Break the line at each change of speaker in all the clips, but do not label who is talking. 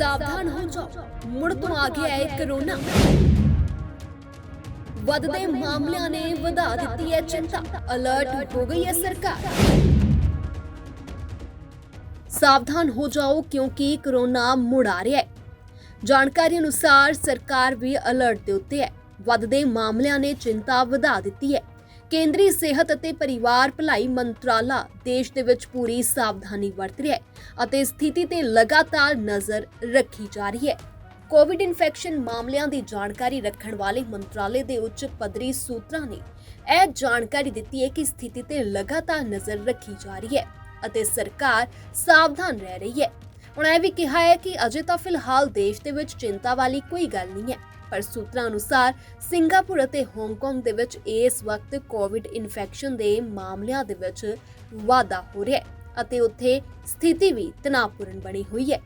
ਸਾਵਧਾਨ ਹੋ ਜਾਓ। ਮੁੜ ਤੋਂ ਆ ਗਿਆ ਹੈ ਕਰੋਨਾ। ਵੱਧਦੇ ਮਾਮਲਿਆਂ ਨੇ ਵਧਾ ਦਿੱਤੀ ਹੈ ਚਿੰਤਾ। ਅਲਰਟ ਹੋ ਗਈ ਹੈ ਸਰਕਾਰ। ਸਾਵਧਾਨ ਹੋ ਜਾਓ ਕਿਉਂਕਿ ਕਰੋਨਾ ਮੁੜ ਆ ਰਿਹਾ ਹੈ। ਜਾਣਕਾਰੀ ਅਨੁਸਾਰ ਸਰਕਾਰ ਵੀ ਅਲਰਟ ਦੇ ਉੱਤੇ ਹੈ। ਵੱਧਦੇ ਮਾਮਲਿਆਂ ਨੇ ਚਿੰਤਾ ਵਧਾ ਦਿੱਤੀ ਹੈ। ਕੇਂਦਰੀ ਸਿਹਤ ਅਤੇ ਪਰਿਵਾਰ ਭਲਾਈ ਮੰਤਰਾਲਾ ਦੇਸ਼ ਦੇ ਵਿੱਚ ਪੂਰੀ ਸਾਵਧਾਨੀ ਵਰਤ ਰਿਹਾ ਹੈ ਅਤੇ ਸਥਿਤੀ ਤੇ ਲਗਾਤਾਰ ਨਜ਼ਰ ਰੱਖੀ ਜਾ ਰਹੀ ਹੈ। ਕੋਵਿਡ ਇਨਫੈਕਸ਼ਨ ਮਾਮਲਿਆਂ ਦੀ ਜਾਣਕਾਰੀ ਰੱਖਣ ਵਾਲੇ ਮੰਤਰਾਲੇ ਦੇ ਉੱਚ ਪੱਧਰੀ ਸੂਤਰਾਂ ਨੇ ਇਹ ਜਾਣਕਾਰੀ ਦਿੱਤੀ ਹੈ ਕਿ ਸਥਿਤੀ ਤੇ ਲਗਾਤਾਰ ਨਜ਼ਰ ਰੱਖੀ ਜਾ ਰਹੀ ਹੈ ਅਤੇ ਸਰਕਾਰ ਸਾਵਧਾਨ ਰਹਿ ਰਹੀ ਹੈ। ਉਹਨਾਂ ਇਹ ਵੀ ਕਿਹਾ ਹੈ ਕਿ ਅਜੇ ਤਾਂ ਫਿਲਹਾਲ ਦੇਸ਼ ਦੇ ਵਿੱਚ ਚਿੰਤਾ ਵਾਲੀ ਕੋਈ ਗੱਲ ਨਹੀਂ ਹੈ। ਪਰ ਸੂਤਰਾਂ ਅਨੁਸਾਰ ਸਿੰਗਾਪੁਰ ਅਤੇ ਹਾਂਗਕਾਂਗ ਦੇ ਵਿੱਚ ਇਸ ਵਕਤ ਕੋਵਿਡ ਇਨਫੈਕਸ਼ਨ ਦੇ ਮਾਮਲਿਆਂ ਦੇ ਵਿੱਚ ਵਾਧਾ ਹੋ ਰਿਹਾ ਹੈ ਅਤੇ ਉੱਥੇ ਸਥਿਤੀ ਵੀ ਤਣਾਅਪੂਰਨ ਬਣੀ ਹੋਈ ਹੈ।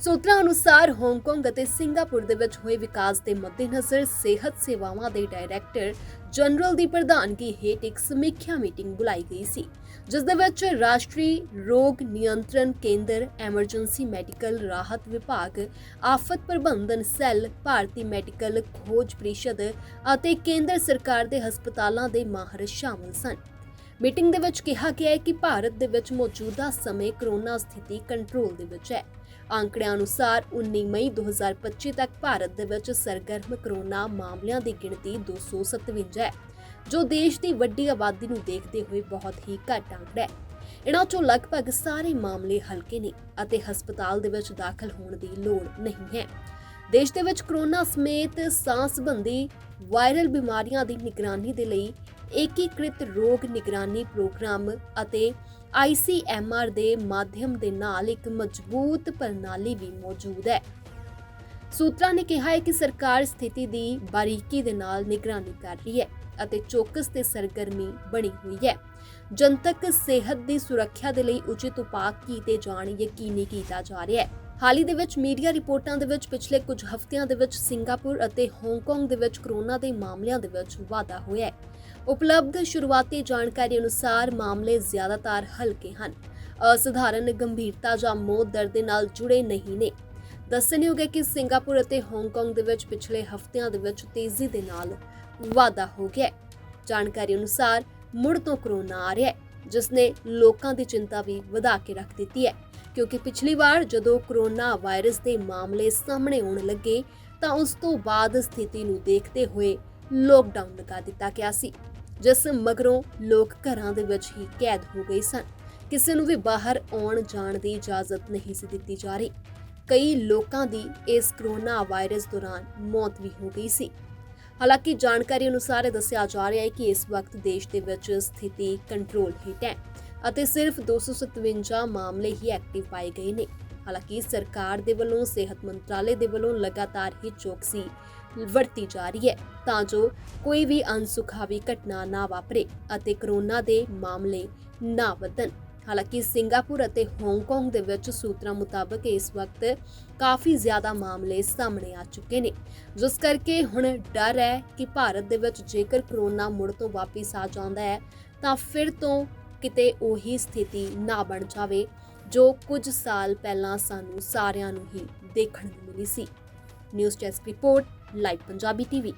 ਸੂਤਰਾਂ ਅਨੁਸਾਰ ਹਾਂਗਕਾਂਗ ਅਤੇ ਸਿੰਗਾਪੁਰ ਦੇ ਵਿੱਚ ਹੋਏ ਵਿਕਾਸ ਦੇ ਮੱਦੇਨਜ਼ਰ ਸਿਹਤ ਸੇਵਾਵਾਂ ਦੇ ਡਾਇਰੈਕਟਰ ਜਨਰਲ ਦੀ ਪ੍ਰਧਾਨਗੀ ਹੇਠ ਇੱਕ ਸਮੀਖਿਆ ਮੀਟਿੰਗ ਬੁਲਾਈ ਗਈ ਸੀ, ਜਿਸ ਦੇ ਵਿੱਚ ਰਾਸ਼ਟਰੀ ਰੋਗ ਨਿਯੰਤਰਣ ਕੇਂਦਰ, ਐਮਰਜੈਂਸੀ ਮੈਡੀਕਲ ਰਾਹਤ ਵਿਭਾਗ, ਆਫਤ ਪ੍ਰਬੰਧਨ ਸੈੱਲ, ਭਾਰਤੀ ਮੈਡੀਕਲ ਖੋਜ ਪ੍ਰੀਸ਼ਦ ਅਤੇ ਕੇਂਦਰ ਸਰਕਾਰ ਦੇ ਹਸਪਤਾਲਾਂ ਦੇ ਮਾਹਰ ਸ਼ਾਮਲ ਸਨ। ਮੀਟਿੰਗ ਦੇ ਵਿੱਚ ਕਿਹਾ ਗਿਆ ਹੈ ਕਿ ਭਾਰਤ ਦੇ ਵਿੱਚ ਮੌਜੂਦਾ ਸਮੇਂ ਕਰੋਨਾ ਸਥਿਤੀ ਕੰਟਰੋਲ ਦੇ ਵਿੱਚ ਹੈ। ਅੰਕੜਿਆਂ ਅਨੁਸਾਰ 19 ਮਈ 2025 ਤੱਕ ਭਾਰਤ ਦੇ ਵਿੱਚ ਸਰਗਰਮ ਕਰੋਨਾ ਮਾਮਲਿਆਂ ਦੀ ਗਿਣਤੀ 257 ਹੈ, ਜੋ ਦੇਸ਼ ਦੀ ਵੱਡੀ ਆਬਾਦੀ ਨੂੰ ਦੇਖਦੇ ਹੋਏ ਬਹੁਤ ਹੀ ਘੱਟ ਅੰਕੜਾ ਹੈ। ਇਹਨਾਂ ਚੋਂ ਲਗਭਗ ਸਾਰੇ ਮਾਮਲੇ ਹਲਕੇ ਨੇ ਅਤੇ ਹਸਪਤਾਲ ਦੇ ਵਿੱਚ ਦਾਖਲ ਹੋਣ ਦੀ ਲੋੜ ਨਹੀਂ ਹੈ। ਦੇਸ਼ ਦੇ ਵਿੱਚ ਕਰੋਨਾ ਸਮੇਤ ਸਾਹ ਸੰਬੰਧੀ ਵਾਇਰਲ ਬਿਮਾਰੀਆਂ ਦੀ ਨਿਗਰਾਨੀ ਦੇ ਲਈ ਏਕੀਕ੍ਰਿਤ ਰੋਗ ਨਿਗਰਾਨੀ ਪ੍ਰੋਗਰਾਮ ਅਤੇ ICMR ਦੇ ਮਾਧਿਅਮ ਦੇ ਨਾਲ ਇੱਕ ਮਜ਼ਬੂਤ ਪ੍ਰਣਾਲੀ ਵੀ ਮੌਜੂਦ ਹੈ। ਸੂਤਰਾਂ ਨੇ ਕਿਹਾ ਹੈ ਕਿ ਸਰਕਾਰ ਸਥਿਤੀ ਦੀ ਬਾਰੀਕੀ ਦੇ ਨਾਲ ਨਿਗਰਾਨੀ ਕਰ ਰਹੀ ਹੈ ਅਤੇ ਚੌਕਸ ਤੇ ਸਰਗਰਮੀ ਬਣੀ ਹੋਈ ਹੈ। ਜਨਤਕ ਸਿਹਤ ਦੀ ਸੁਰੱਖਿਆ ਦੇ ਲਈ ਉਚਿਤ ਉਪਾਅ ਕੀਤੇ ਜਾਣ ਯਕੀਨੀ ਕੀਤਾ ਜਾ ਰਿਹਾ ਹੈ। ਹਾਲ ਹੀ ਦੇ ਵਿੱਚ ਮੀਡੀਆ ਰਿਪੋਰਟਾਂ ਦੇ ਵਿੱਚ ਪਿਛਲੇ ਕੁਝ ਹਫ਼ਤਿਆਂ ਦੇ ਵਿੱਚ ਸਿੰਗਾਪੁਰ ਅਤੇ ਹਾਂਗਕਾਂਗ ਦੇ ਵਿੱਚ ਕਰੋਨਾ ਦੇ ਮਾਮਲਿਆਂ ਦੇ ਵਿੱਚ ਵਾਧਾ ਹੋਇਆ ਹੈ। ਉਪਲਬਧ ਸ਼ੁਰੂਆਤੀ ਜਾਣਕਾਰੀ ਅਨੁਸਾਰ ਮਾਮਲੇ ਜ਼ਿਆਦਾਤਰ ਹਲਕੇ ਹਨ। ਅਸਧਾਰਨ ਗੰਭੀਰਤਾ ਜਾਂ ਮੌਤ ਦਰ ਦੇ ਨਾਲ ਜੁੜੇ ਨਹੀਂ ਨੇ। ਦੱਸਣਯੋਗ ਹੈ ਕਿ ਸਿੰਗਾਪੁਰ ਅਤੇ ਹਾਂਗਕਾਂਗ ਦੇ ਵਿੱਚ ਪਿਛਲੇ ਹਫ਼ਤਿਆਂ ਦੇ ਵਿੱਚ ਤੇਜ਼ੀ ਦੇ ਨਾਲ ਵਾਧਾ ਹੋ ਗਿਆ ਹੈ। ਜਾਣਕਾਰੀ ਅਨੁਸਾਰ ਮੁੜ ਤੋਂ ਕਰੋਨਾ ਆ ਰਿਹਾ ਹੈ, ਜਿਸ ਨੇ ਲੋਕਾਂ ਦੀ ਚਿੰਤਾ ਵੀ ਵਧਾ ਕੇ ਰੱਖ ਦਿੱਤੀ ਹੈ। ਕਿਉਂਕਿ ਪਿਛਲੀ ਵਾਰ ਜਦੋਂ ਕਰੋਨਾ ਵਾਇਰਸ ਦੇ ਮਾਮਲੇ ਸਾਹਮਣੇ ਆਉਣ ਲੱਗੇ ਤਾਂ ਉਸ ਤੋਂ ਬਾਅਦ ਸਥਿਤੀ ਨੂੰ ਦੇਖਦੇ ਹੋਏ ਲੋਕਡਾਊਨ ਲਗਾ ਦਿੱਤਾ ਗਿਆ ਸੀ। ਜਿਸ ਮਗਰੋਂ ਲੋਕ ਘਰਾਂ ਦੇ ਵਿੱਚ ਹੀ ਕੈਦ ਹੋ ਗਏ ਸਨ। ਕਿਸੇ ਨੂੰ ਵੀ ਬਾਹਰ ਆਉਣ ਜਾਣ ਦੀ ਇਜਾਜ਼ਤ ਨਹੀਂ ਸੀ ਦਿੱਤੀ ਜਾ ਰਹੀ। ਕਈ ਲੋਕਾਂ ਦੀ ਇਸ ਕਰੋਨਾ ਵਾਇਰਸ ਦੌਰਾਨ ਮੌਤ ਵੀ ਹੋ ਗਈ ਸੀ। ਹਾਲਾਂਕਿ ਜਾਣਕਾਰੀ ਅਨੁਸਾਰ ਦੱਸਿਆ ਜਾ ਰਿਹਾ ਹੈ ਕਿ ਇਸ ਵਕਤ ਦੇਸ਼ ਦੇ ਵਿੱਚ ਸਥਿਤੀ ਕੰਟਰੋਲ ਹੇਠ ਹੈ ਅਤੇ ਸਿਰਫ 257 ਮਾਮਲੇ ਹੀ ਐਕਟਿਵ ਪਾਏ ਗਏ ਨੇ। ਹਾਲਾਂਕਿ ਸਰਕਾਰ ਦੇ ਵੱਲੋਂ, ਸਿਹਤ ਮੰਤਰਾਲੇ ਦੇ ਵੱਲੋਂ ਲਗਾਤਾਰ ਹੀ ਚੌਕਸੀ ਵਰਤੀ ਜਾ ਰਹੀ ਹੈ, ਤਾਂ ਜੋ ਕੋਈ ਵੀ ਅਨਸੁਖਾਵੀ ਘਟਨਾ ਨਾ ਵਾਪਰੇ ਅਤੇ ਕਰੋਨਾ ਦੇ ਮਾਮਲੇ ਨਾ ਵਧਣ। ਹਾਲਾਂਕਿ ਸਿੰਗਾਪੁਰ ਅਤੇ ਹਾਂਗਕਾਂਗ ਦੇ ਵਿੱਚ ਸੂਤਰਾਂ ਮੁਤਾਬਕ ਇਸ ਵਕਤ ਕਾਫੀ ਜ਼ਿਆਦਾ ਮਾਮਲੇ ਸਾਹਮਣੇ ਆ ਚੁੱਕੇ ਨੇ, ਜਿਸ ਕਰਕੇ ਹੁਣ ਡਰ ਹੈ ਕਿ ਭਾਰਤ ਦੇ ਵਿੱਚ ਜੇਕਰ ਕਰੋਨਾ ਮੁੜ ਤੋਂ ਵਾਪਿਸ ਆ ਜਾਂਦਾ ਹੈ, ਤਾਂ ਫਿਰ ਤੋਂ ਕਿਤੇ ਉਹੀ ਸਥਿਤੀ ਨਾ ਬਣ ਜਾਵੇ, ਜੋ ਕੁਝ ਸਾਲ ਪਹਿਲਾਂ ਸਾਨੂੰ ਸਾਰਿਆਂ ਨੂੰ ਹੀ ਦੇਖਣ ਨੂੰ ਮਿਲੀ ਸੀ। News desk report live Punjabi TV